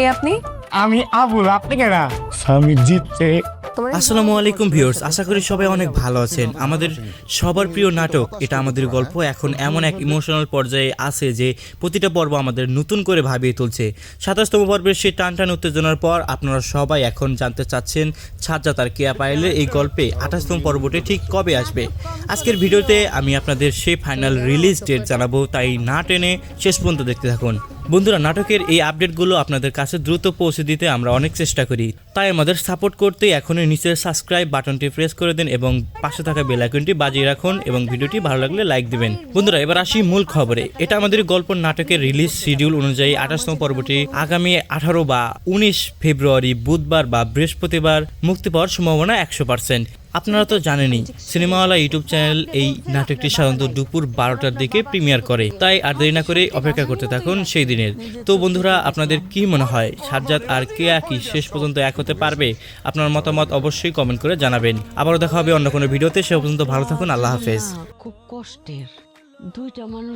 কে আপনি? আমি আবুল আপনি কেনা স্বামী জিতছে। আসসালামু আলাইকুম ভিউয়ার্স আশা করি সবাই অনেক ভালো আছেন। আমাদের সবার প্রিয় নাটক এটা আমাদের গল্প। এখন এমন এক ইমোশনাল পর্যায়ে আছে যে প্রতিটা পর্ব আমাদের নতুন করে ভাবিয়ে তুলছে। সাতাশতম পর্বের সেই টান টান উত্তেজনার পর আপনারা সবাই এখন জানতে চাচ্ছেন সাজ্জা তার কেয়া পাইলের এই গল্পে আঠাশতম পর্বটি ঠিক কবে আসবে? আজকের ভিডিওতে আমি আপনাদের সেই ফাইনাল রিলিজ ডেট জানাব, তাই না টেনে শেষ পর্যন্ত দেখতে থাকুন। বন্ধুরা, নাটকের এই আপডেটগুলো আপনাদের কাছে দ্রুত পৌঁছে দিতে আমরা অনেক চেষ্টা করি। তাই আমাদের সাপোর্ট করতে এখনই নিচের সাবস্ক্রাইব বাটনটি প্রেস করে দিন এবং পাশে থাকা বেল আইকনটি বাজিয়ে রাখুন এবং ভিডিওটি ভালো লাগলে লাইক দিবেন। বন্ধুরা, এবার আসি মূল খবরে। এটা আমাদের গল্প নাটকের রিলিজ শিডিউল অনুযায়ী আঠাশতম পর্বটি আগামী আঠারো বা উনিশ ফেব্রুয়ারি, বুধবার বা বৃহস্পতিবার মুক্তি পাওয়ার সম্ভাবনা একশো পার্সেন্ট আপনারা তো জানেনই, সিনেমাওয়ালা ইউটিউব চ্যানেল এই নাটকটি সাধারণত দুপুর বারোটার দিকে প্রিমিয়ার করে। তাই আর দেরি না করে অপেক্ষা করতে থাকুন সেই দিনের। তো বন্ধুরা, আপনাদের কি মনে হয়, সাজ্জাদ আর কেয়া কি শেষ পর্যন্ত এক হতে পারবে? আপনার মতামত অবশ্যই কমেন্ট করে জানাবেন। আবারও দেখা হবে অন্য কোনো ভিডিওতে, সে পর্যন্ত ভালো থাকুন, আল্লাহ হাফেজ। খুব কষ্টের। দুইটা মানুষ